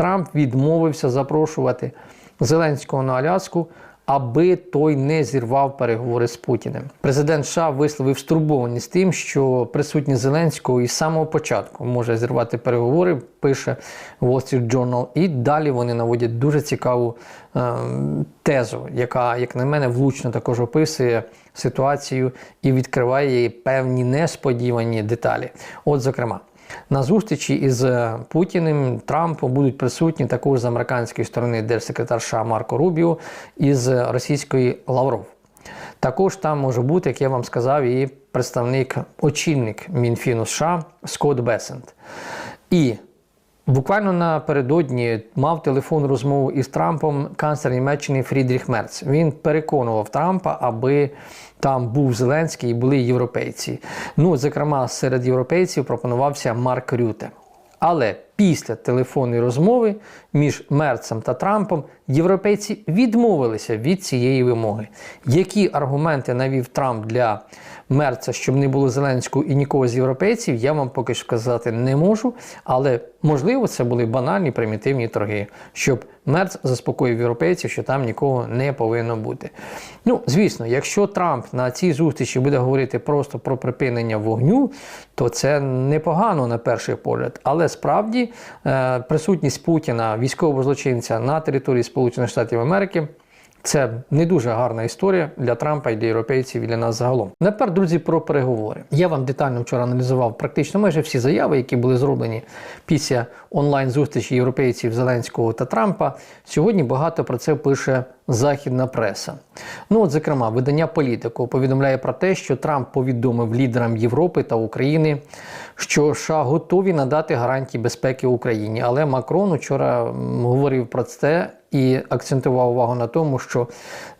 Трамп відмовився запрошувати Зеленського на Аляску, аби той не зірвав переговори з Путіним. Президент США висловив стурбованість тим, що присутність Зеленського із самого початку може зірвати переговори. Пише Wall Street Journal. І далі вони наводять дуже цікаву е, тезу, яка, як на мене, влучно також описує ситуацію і відкриває їй певні несподівані деталі. От, зокрема. На зустрічі із Путіним Трампом будуть присутні також з американської сторони держсекретар США Марко Рубіо і з російської Лавров. Також там може бути, як я вам сказав, і представник, очільник Мінфіну США Скотт Бесент. І Буквально напередодні мав телефон розмову із Трампом канцлер Німеччини Фрідріх Мерц. Він переконував Трампа, аби там був Зеленський і були європейці. Ну, зокрема, серед європейців пропонувався Марк Рюте. Але після телефонної розмови між Мерцем та Трампом європейці відмовилися від цієї вимоги. Які аргументи навів Трамп для Мерца, щоб не було Зеленського і нікого з європейців, я вам поки що сказати не можу. Але можливо, це були банальні примітивні торги, щоб Мерц заспокоїв європейців, що там нікого не повинно бути. Ну, звісно, якщо Трамп на цій зустрічі буде говорити просто про припинення вогню, то це непогано на перший погляд. Але справді е, присутність Путіна, військового злочинця на території Сполучених Штатів Америки. Це не дуже гарна історія для Трампа і для європейців і для нас загалом. Тепер, друзі, про переговори. Я вам детально вчора аналізував практично майже всі заяви, які були зроблені після онлайн-зустрічі європейців Зеленського та Трампа. Сьогодні багато про це пише західна преса. Ну, от, зокрема, видання політику повідомляє про те, що Трамп повідомив лідерам Європи та України, що США готові надати гарантії безпеки Україні. Але Макрон вчора говорив про це і акцентував увагу на тому, що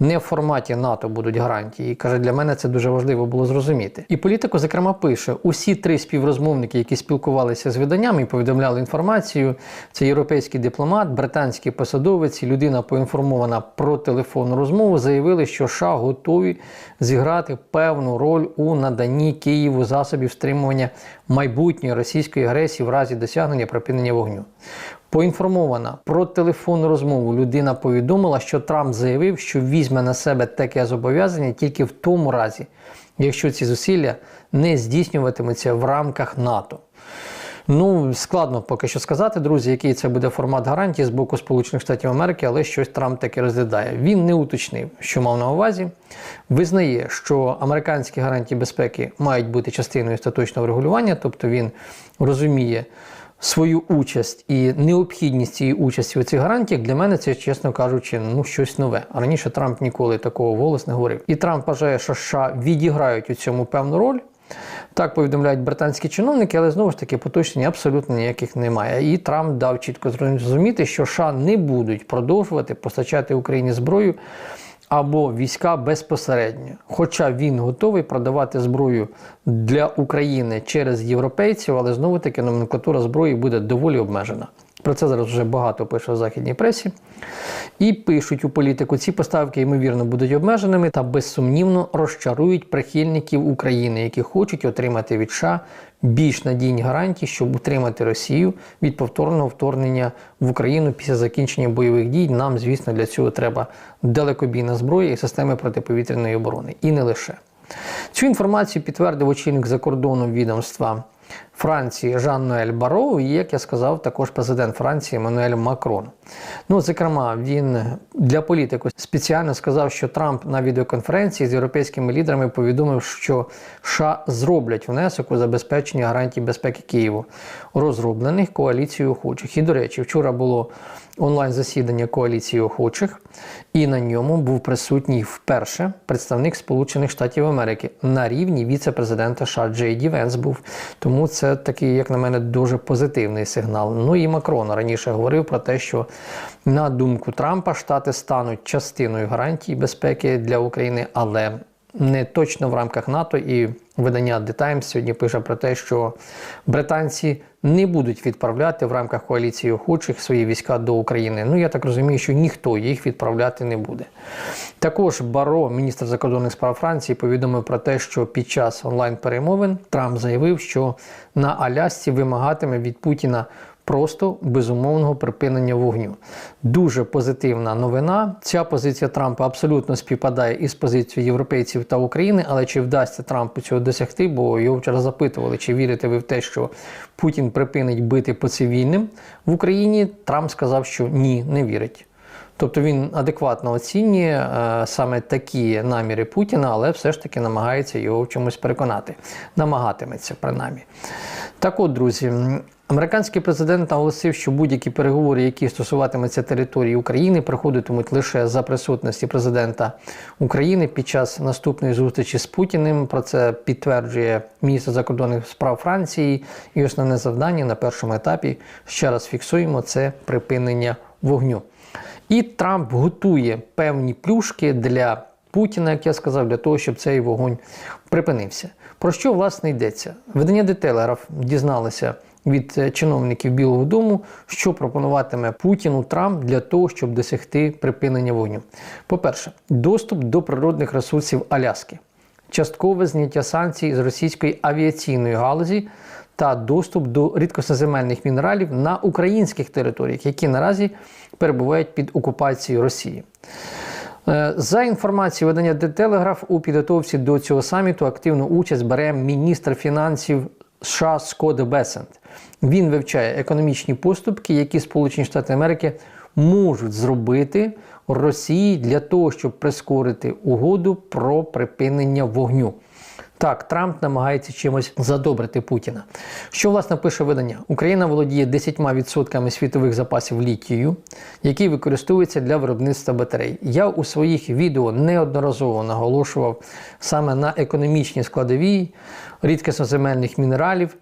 не в форматі НАТО будуть гарантії. І каже, для мене це дуже важливо було зрозуміти. І політико, зокрема, пише: усі три співрозмовники, які спілкувалися з виданнями і повідомляли інформацію. Це європейський дипломат, британський посадовець, людина поінформована про телефонну розмову, заявили, що США готові зіграти певну роль у наданні Києву засобів стримування майбутньої російської агресії в разі досягнення припинення вогню. Поінформована про телефонну розмову, людина повідомила, що Трамп заявив, що візьме на себе таке зобов'язання тільки в тому разі, якщо ці зусилля не здійснюватимуться в рамках НАТО. Ну, складно поки що сказати, друзі, який це буде формат гарантії з боку Сполучених Штатів Америки, але щось Трамп таки розглядає. Він не уточнив, що мав на увазі. Визнає, що американські гарантії безпеки мають бути частиною остаточного регулювання, тобто він розуміє свою участь і необхідність цієї участі у цих гарантіях для мене це, чесно кажучи, ну щось нове. А раніше Трамп ніколи такого голос не говорив. І Трамп вважає, що США відіграють у цьому певну роль. Так повідомляють британські чиновники, але знову ж таки поточнень абсолютно ніяких немає. І Трамп дав чітко зрозуміти, що США не будуть продовжувати постачати Україні зброю або війська безпосередньо. Хоча він готовий продавати зброю для України через європейців, але знову таки номенклатура зброї буде доволі обмежена. Про це зараз вже багато пише в західній пресі. І пишуть у політику, ці поставки, ймовірно, будуть обмеженими та безсумнівно розчарують прихильників України, які хочуть отримати від США більш надійні гарантії, щоб утримати Росію від повторного вторгнення в Україну після закінчення бойових дій. Нам, звісно, для цього треба далекобійна зброя і системи протиповітряної оборони. І не лише. Цю інформацію підтвердив очільник закордонного відомства. Франції Жан-Ноель Баро і, як я сказав, також президент Франції Еммануель Макрон. Ну, зокрема, він для політику спеціально сказав, що Трамп на відеоконференції з європейськими лідерами повідомив, що США зроблять внесок у забезпечення гарантій безпеки Києву, розроблених коаліцією охочих. І, до речі, вчора було онлайн-засідання коаліції охочих, і на ньому був присутній вперше представник Сполучених Штатів Америки на рівні віце-президента США Джей Ді Венс був. Тому це такий, як на мене, дуже позитивний сигнал. Ну і Макрон раніше говорив про те, що на думку Трампа Штати стануть частиною гарантій безпеки для України, але не точно в рамках НАТО і видання The Times сьогодні пише про те, що британці не будуть відправляти в рамках коаліції охочих свої війська до України. Ну я так розумію, що ніхто їх відправляти не буде. Також Баро, міністр закордонних справ Франції, повідомив про те, що під час онлайн-перемовин Трамп заявив, що на Алясці вимагатиме від Путіна просто безумовного припинення вогню. Дуже позитивна новина. Ця позиція Трампа абсолютно співпадає із позицією європейців та України. Але чи вдасться Трампу цього досягти? Бо його вчора запитували, чи вірите ви в те, що Путін припинить бити по цивільним в Україні? Трамп сказав, що ні, не вірить. Тобто він адекватно оцінює е, саме такі наміри Путіна, але все ж таки намагається його в чомусь переконати. Намагатиметься принаймні. Так от, друзі, американський президент наголосив, що будь-які переговори, які стосуватимуться території України, проходитимуть лише за присутності президента України під час наступної зустрічі з Путіним. Про це підтверджує міністр закордонних справ Франції. І основне завдання на першому етапі ще раз фіксуємо це припинення вогню. І Трамп готує певні плюшки для Путіна, як я сказав, для того, щоб цей вогонь припинився. Про що власне йдеться? Видання Telegraph дізналося від е, чиновників Білого Дому, що пропонуватиме Путіну Трамп для того, щоб досягти припинення вогню. По-перше, доступ до природних ресурсів Аляски, часткове зняття санкцій з російської авіаційної галузі та доступ до рідкосноземельних мінералів на українських територіях, які наразі перебувають під окупацією Росії. Е, за інформацією видання The Telegraph, у підготовці до цього саміту активну участь бере міністр фінансів США Скотт Бесент. Він вивчає економічні поступки, які Сполучені Штати Америки можуть зробити Росії для того, щоб прискорити угоду про припинення вогню. Так, Трамп намагається чимось задобрити Путіна. Що власне пише видання? Україна володіє 10% світових запасів літію, які використовуються для виробництва батарей. Я у своїх відео неодноразово наголошував саме на економічній складовій рідкісноземельних мінералів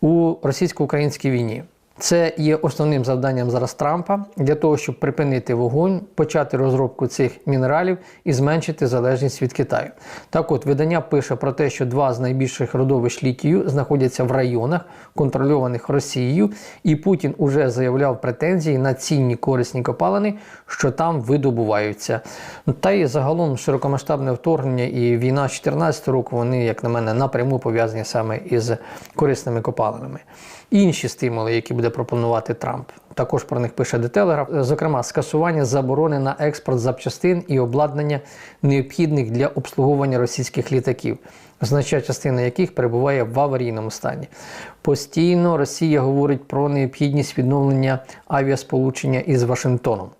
у російсько-українській війні. Це є основним завданням зараз Трампа для того, щоб припинити вогонь, почати розробку цих мінералів і зменшити залежність від Китаю. Так от видання пише про те, що два з найбільших родовищ літію знаходяться в районах, контрольованих Росією, і Путін уже заявляв претензії на цінні корисні копалини, що там видобуваються. Та й загалом широкомасштабне вторгнення і війна 2014 року вони, як на мене, напряму пов'язані саме із корисними копалинами. Інші стимули, які буде пропонувати Трамп. Також про них пише Детелеграф, зокрема, скасування заборони на експорт запчастин і обладнання необхідних для обслуговування російських літаків, значна частина яких перебуває в аварійному стані. Постійно Росія говорить про необхідність відновлення авіасполучення із Вашингтоном.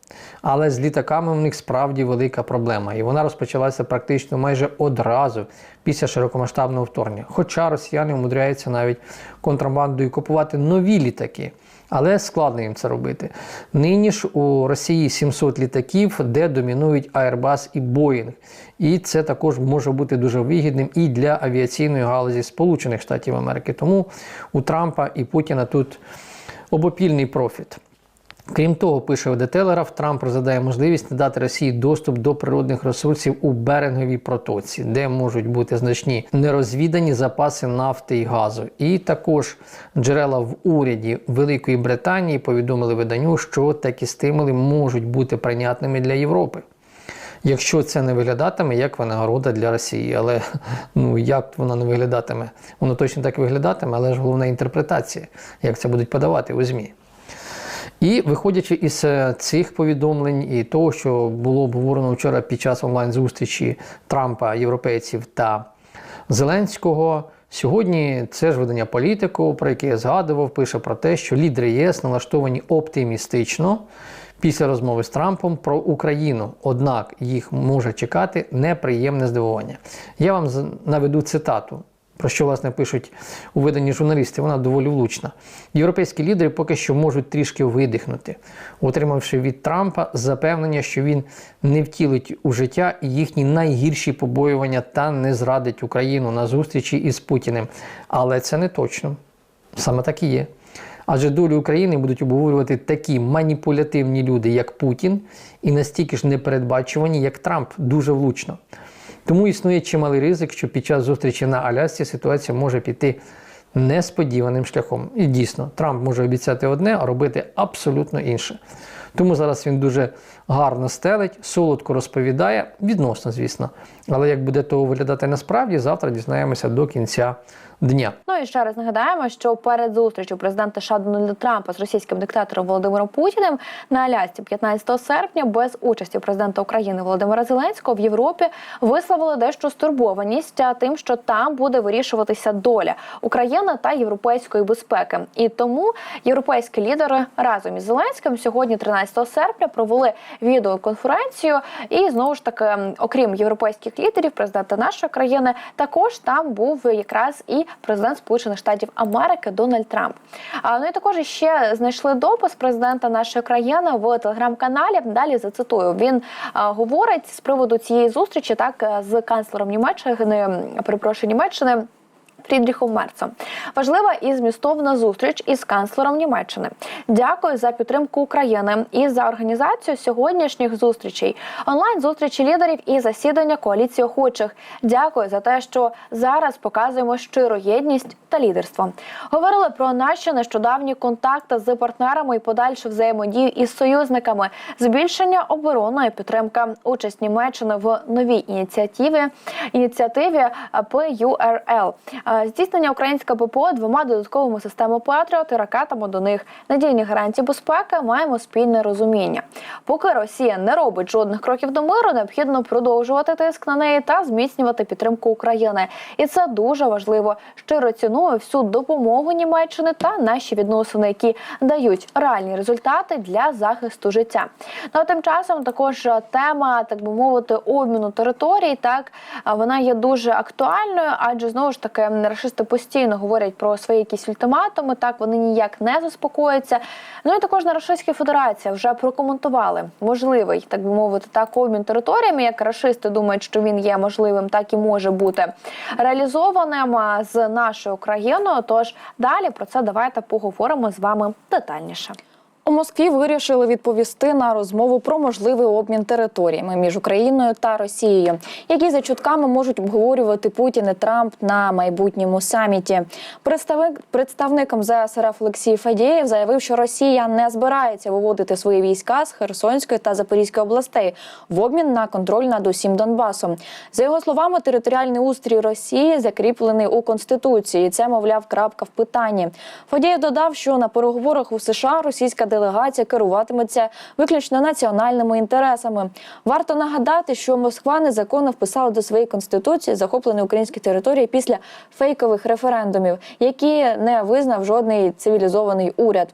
Але з літаками в них справді велика проблема, і вона розпочалася практично майже одразу після широкомасштабного вторгнення. Хоча росіяни умудряються навіть контрабандою купувати нові літаки. Але складно їм це робити. Нині ж у Росії 700 літаків, де домінують Airbus і Boeing. І це також може бути дуже вигідним і для авіаційної галузі Сполучених Штатів Америки. Тому у Трампа і Путіна тут обопільний профіт. Крім того, пише в Детелерав, Трамп розглядає можливість надати Росії доступ до природних ресурсів у беринговій протоці, де можуть бути значні нерозвідані запаси нафти і газу. І також джерела в уряді Великої Британії повідомили виданню, що такі стимули можуть бути прийнятними для Європи. Якщо це не виглядатиме як винагорода для Росії, але ну як воно не виглядатиме, воно точно так виглядатиме, але ж головна інтерпретація, як це будуть подавати у ЗМІ. І виходячи із е, цих повідомлень і того, що було обговорено вчора під час онлайн-зустрічі Трампа, європейців та Зеленського, сьогодні це ж видання політику, про яке я згадував, пише про те, що лідери ЄС налаштовані оптимістично після розмови з Трампом про Україну. Однак їх може чекати неприємне здивування. Я вам наведу цитату про що власне пишуть у виданні журналісти, вона доволі влучна. Європейські лідери поки що можуть трішки видихнути, отримавши від Трампа запевнення, що він не втілить у життя їхні найгірші побоювання та не зрадить Україну на зустрічі із Путіним. Але це не точно. Саме так і є. Адже долю України будуть обговорювати такі маніпулятивні люди, як Путін, і настільки ж непередбачувані, як Трамп, дуже влучно. Тому існує чималий ризик, що під час зустрічі на Алясці ситуація може піти несподіваним шляхом. І дійсно, Трамп може обіцяти одне, а робити абсолютно інше. Тому зараз він дуже гарно стелить, солодко розповідає, відносно, звісно. Але як буде того виглядати насправді, завтра дізнаємося до кінця дня. Ну і ще раз нагадаємо, що перед зустрічю президента США Дональда Трампа з російським диктатором Володимиром Путіним на Алясці 15 серпня без участі президента України Володимира Зеленського в Європі висловили дещо стурбованість тим, що там буде вирішуватися доля України та європейської безпеки. І тому європейські лідери разом із Зеленським сьогодні, 13 серпня, провели відеоконференцію. І знову ж таки, окрім європейських лідерів, президента нашої країни, також там був якраз і президент Сполучених Штатів Америки Дональд Трамп. А ну і також ще знайшли допис президента нашої країни в телеграм-каналі. Далі зацитую. Він а, говорить з приводу цієї зустрічі, так е, з канцлером Німеччини, перепрошую Німеччини. Фрідріхом Мерцем важлива і змістовна зустріч із канцлером Німеччини. Дякую за підтримку України і за організацію сьогоднішніх зустрічей, онлайн зустрічі лідерів і засідання коаліції охочих. Дякую за те, що зараз показуємо щиру єдність та лідерство. Говорили про наші нещодавні контакти з партнерами і подальшу взаємодію із союзниками, збільшення оборонної підтримки, участь Німеччини в новій ініціативі ініціативі Е, здійснення українського ППО двома додатковими системами Патріот і ракетами до них. Надійні гарантії безпеки маємо спільне розуміння. Поки Росія не робить жодних кроків до миру, необхідно продовжувати тиск на неї та зміцнювати підтримку України. І це дуже важливо. Щиро ціную всю допомогу Німеччини та наші відносини, які дають реальні результати для захисту життя. Ну а тим часом також тема, так би мовити, обміну територій. Так вона є дуже актуальною, адже знову ж таки рашисти постійно говорять про свої якісь ультиматуми. Так вони ніяк не заспокояться. Ну і також на Російській Федерація вже прокоментували можливий, так би мовити, так обмін територіями. Як рашисти думають, що він є можливим, так і може бути реалізованим з нашою країною. Тож далі про це давайте поговоримо з вами детальніше. У Москві вирішили відповісти на розмову про можливий обмін територіями між Україною та Росією, які за чутками можуть обговорювати Путін і Трамп на майбутньому саміті. Представник представник МЗС РФ Олексій Фадєєв заявив, що Росія не збирається виводити свої війська з Херсонської та Запорізької областей в обмін на контроль над усім Донбасом. За його словами, територіальний устрій Росії закріплений у конституції. Це мовляв крапка в питанні. Фадєєв додав, що на переговорах у США російська делегація керуватиметься виключно національними інтересами. Варто нагадати, що Москва незаконно вписала до своєї конституції захоплені українські території після фейкових референдумів, які не визнав жодний цивілізований уряд.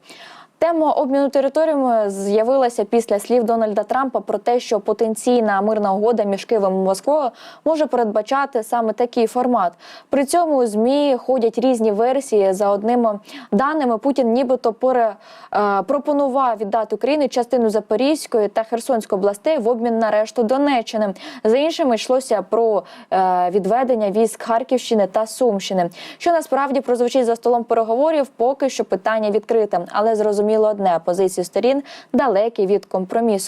Тема обміну територіями з'явилася після слів Дональда Трампа про те, що потенційна мирна угода між Києвом і Москвою може передбачати саме такий формат. При цьому змі ходять різні версії. За одними даними, Путін нібито пере, е, пропонував віддати Україні частину Запорізької та Херсонської областей в обмін на решту Донеччини. За іншими йшлося про е, відведення військ Харківщини та Сумщини. Що насправді прозвучить за столом переговорів, поки що питання відкрите, але зрозуміло одне позиції сторін далекі від компромісу.